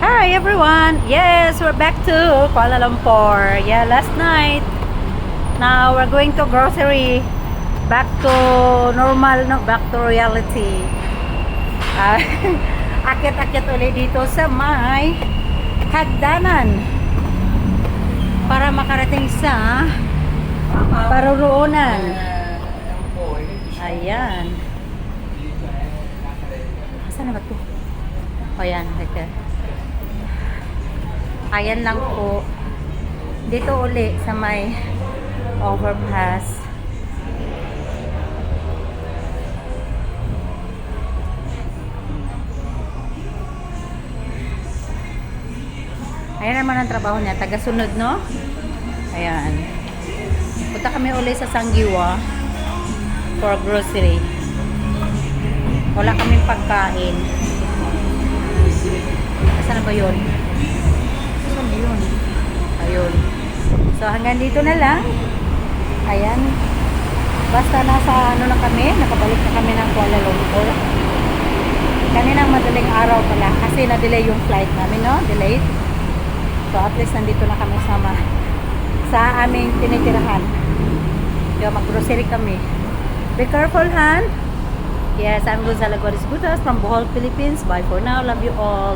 Hi everyone! Yes, we're back to Kuala Lumpur. Yeah, last night. Now we're going to grocery. Back to normal, no? Back to reality. Ah, akit-akit ulit dito sa may hagdanan. Para makarating sa paruroonan. Ayan. Saan na ba to? O yan, right there. Ayan lang po. Dito uli sa may overpass. Ayan naman ang trabaho niya. Taga-sunod, no? Ayan. Punta kami uli sa Sanggiwa for grocery. Wala kaming pagkain. Saan ba yun? Saan na yun? Ayun. So hanggang dito na lang. Ayan. Basta nasa ano na kami, nakabalik na kami ng Kuala Lumpur. Kaninang madaling araw pala kasi na-delay yung flight namin, no? Delayed. So at least nandito na kami sama sa aming tinitirahan. Kaya mag-grocery kami. Be careful, Han. Yes, I'm Gonzalo Guaris Butas from Bohol, Philippines. Bye for now. Love you all.